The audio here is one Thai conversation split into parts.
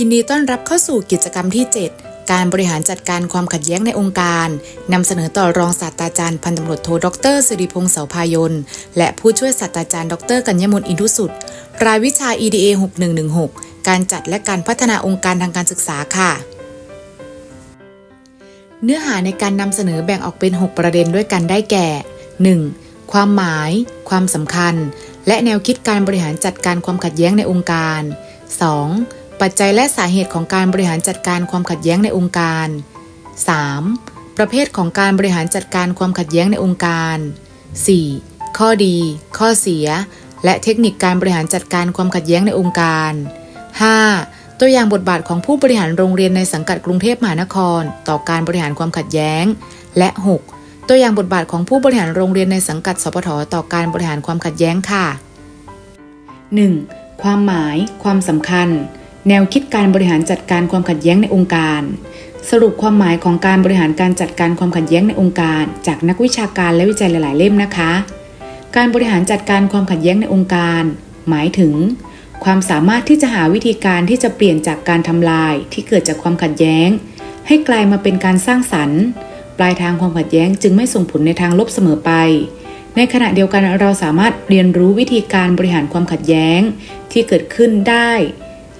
ยินดีต้อนรับเข้าสู่กิจกรรมที่ 7 การบริหารจัดการความขัดแย้งในองค์การ นำเสนอต่อรองศาสตราจารย์พันตำรวจโทดรสิริพงษ์เสาพายน และผู้ช่วยศาสตราจารย์ดรกัญญมลอินทุสุดรายวิชา EDA 6116 การจัดและการพัฒนาองค์การทางการศึกษาค่ะ เนื้อหาในการนำเสนอแบ่งออกเป็น 6 ประเด็นด้วยกันได้แก่ 1. ความหมาย ความสำคัญ และแนวคิดการบริหารจัดการความขัดแย้งในองค์การ 2. ปัจจัยและสาเหตุของการบริหารจัดการความขัดแย้งในองค์การ 3. ประเภทของการบริหารจัดการความขัดแย้งในองค์การ 4. ข้อดี ข้อเสีย และเทคนิคการบริหารจัดการความขัดแย้งในองค์การ 5. ตัวอย่างบทบาทของผู้บริหารโรงเรียนในสังกัดกรุงเทพมหานคร ต่อการบริหารความขัดแย้ง และ 6. ตัวอย่างบทบาทของผู้บริหารโรงเรียนในสังกัดสพทต่อการบริหารความขัดแย้งค่ะ 1. ความหมาย ความสำคัญ แนวคิดการบริหารจัดการความขัดแย้งในองค์การ สรุปความหมายของการบริหารการจัดการความขัดแย้งในองค์การ จากนักวิชาการและวิจัยหลาย ๆ เล่มนะคะ การบริหารจัดการความขัดแย้งในองค์การ หมายถึง ความสามารถที่จะหาวิธีการที่จะเปลี่ยนจากการทำลายที่เกิดจากความขัดแย้ง ให้กลายมาเป็นการสร้างสรรค์ ปลายทางความขัดแย้งจึงไม่ส่งผลในทางลบเสมอไปในขณะเดียวกันเราสามารถเรียนรู้วิธีการบริหารความขัดแย้งที่เกิดขึ้นได้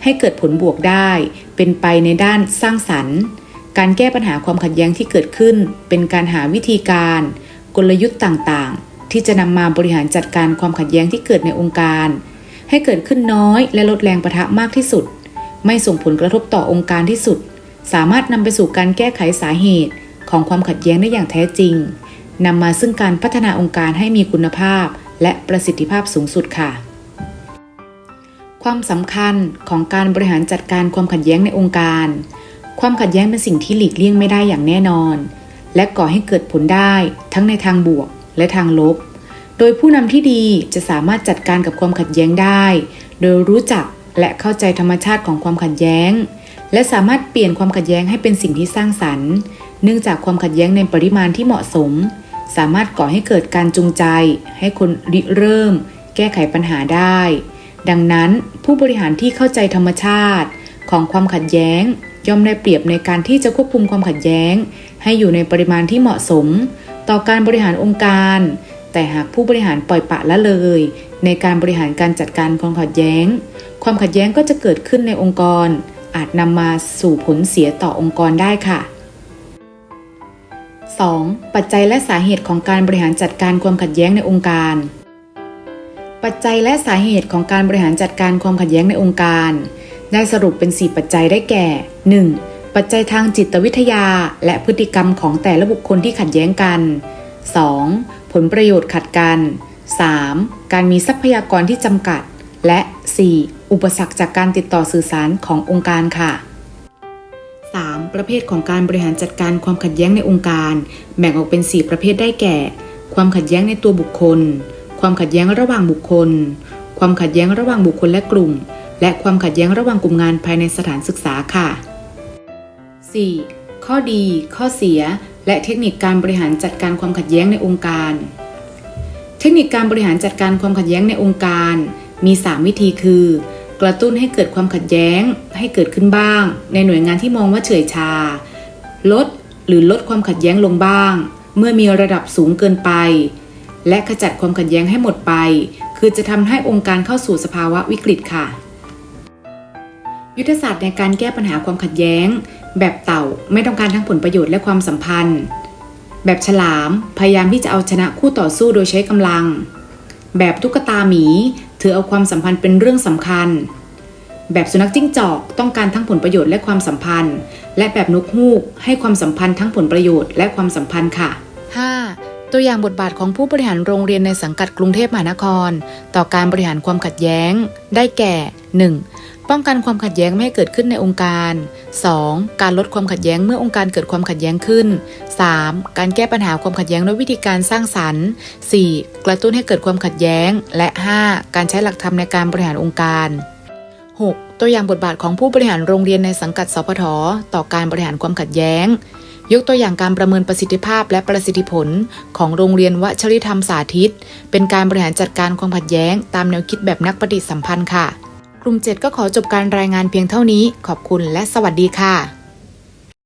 ให้เกิดผลบวกได้ เป็นไปในด้านสร้างสรรค์ การแก้ปัญหาความขัดแย้งที่เกิดขึ้น เป็นการหาวิธีการ กลยุทธ์ต่างๆ ที่จะนำมาบริหารจัดการความขัดแย้งที่เกิดในองค์การ ให้เกิดขึ้นน้อยและลดแรงประทะมากที่สุด ไม่ส่งผลกระทบต่อองค์การที่สุด สามารถนำไปสู่การแก้ไขสาเหตุของความขัดแย้งได้อย่างแท้จริงนำมาซึ่งการพัฒนาองค์การให้มีคุณภาพ และประสิทธิภาพสูงสุดค่ะ ความสำคัญของการบริหารจัดการความขัดแย้งในองค์การ ความขัดแย้งเป็นสิ่งที่หลีกเลี่ยงไม่ได้อย่างแน่นอน และก่อให้เกิดผลได้ทั้งในทางบวกและทางลบ โดยผู้นำที่ดีจะสามารถจัดการกับความขัดแย้งได้ โดยรู้จักและเข้าใจธรรมชาติของความขัดแย้ง และสามารถเปลี่ยนความขัดแย้งให้เป็นสิ่งที่สร้างสรรค์ เนื่องจากความขัดแย้งในปริมาณที่เหมาะสม สามารถก่อให้เกิดการจูงใจ ให้คนริเริ่ม แก้ไขปัญหาได้ ดังนั้นผู้บริหารที่เข้าใจธรรมชาติ ของความขัดแย้ง ย่อมได้เปรียบในการที่จะควบคุมความขัดแย้ง ให้อยู่ในปริมาณที่เหมาะสม ต่อการบริหารองค์การ แต่หากผู้บริหารปล่อยปะละเลย ในการบริหารการจัดการความขัดแย้ง ความขัดแย้งก็จะเกิดขึ้นในองค์กร อาจนำมาสู่ผลเสียต่อองค์กรได้ค่ะ 2. ปัจจัยและสาเหตุของการบริหารจัดการความขัดแย้งในองค์การ ปัจจัยและสาเหตุของการบริหารจัดการความขัดแย้งในองค์การ ได้สรุปเป็น 4 ปัจจัยได้แก่ 1. ปัจจัยทางจิตวิทยาและพฤติกรรมของแต่ละบุคคลที่ขัดแย้งกัน 2. ผลประโยชน์ขัดกัน 3. การมีทรัพยากรที่จำกัด และ 4. อุปสรรคจากการติดต่อสื่อสารขององค์การค่ะ 3. ประเภทของการบริหารจัดการความขัดแย้งในองค์การ แบ่งออกเป็น 4 ประเภทได้แก่ ความขัดแย้งในตัวบุคคล ความขัดแย้งระหว่างบุคคล ความขัดแย้งระหว่างบุคคลและกลุ่ม และความขัดแย้งระหว่างกลุ่มงานภายในสถานศึกษาค่ะ 4. ข้อดี ข้อเสีย และเทคนิคการบริหารจัดการความขัดแย้งในองค์การ เทคนิคการบริหารจัดการความขัดแย้งในองค์การ มี 3 วิธีคือ กระตุ้นให้เกิดความขัดแย้ง ให้เกิดขึ้นบ้าง ในหน่วยงานที่มองว่าเฉื่อยชา ลดหรือลดความขัดแย้งลงบ้าง เมื่อมีระดับสูงเกินไป และขจัดความขัดแย้งให้หมดไป คือจะทำให้องค์การเข้าสู่สภาวะวิกฤตค่ะ ยุทธศาสตร์ในการแก้ปัญหาความขัดแย้ง แบบเต่าไม่ต้องการทั้งผลประโยชน์และความสัมพันธ์ แบบฉลามพยายามที่จะเอาชนะคู่ต่อสู้โดยใช้กำลัง แบบตุ๊กตาหมีถือเอาความสัมพันธ์เป็นเรื่องสำคัญ แบบสุนัขจิ้งจอกต้องการทั้งผลประโยชน์และความสัมพันธ์ และแบบนกฮูกให้ความสัมพันธ์ทั้งผลประโยชน์และความสัมพันธ์ค่ะ ตัวอย่างบทบาทของผู้บริหารโรงเรียนในสังกัดกรุงเทพมหานคร ต่อการบริหารความขัดแย้ง ได้แก่ 1. ป้องกันความขัดแย้งไม่ให้เกิดขึ้นในองค์การ 2. การลดความขัดแย้งเมื่อองค์การเกิดความขัดแย้งขึ้น 3. การแก้ปัญหาความขัดแย้งด้วยวิธีการสร้างสรรค์ 4. กระตุ้นให้เกิดความขัดแย้ง และ 5. การใช้หลักธรรมในการบริหารองค์การ 6. ตัวอย่างบทบาทของผู้บริหารโรงเรียนในสังกัดสพทต่อการบริหารความขัดแย้ง ยกตัวอย่างการประเมินประสิทธิภาพและประสิทธิผล ของโรงเรียนวชริธรรมสาธิต เป็นการบริหารจัดการความขัดแย้ง ตามแนวคิดแบบนักปฏิสัมพันธ์ค่ะ กลุ่ม 7 ก็ขอจบการรายงานเพียงเท่านี้ ขอบคุณและสวัสดีค่ะ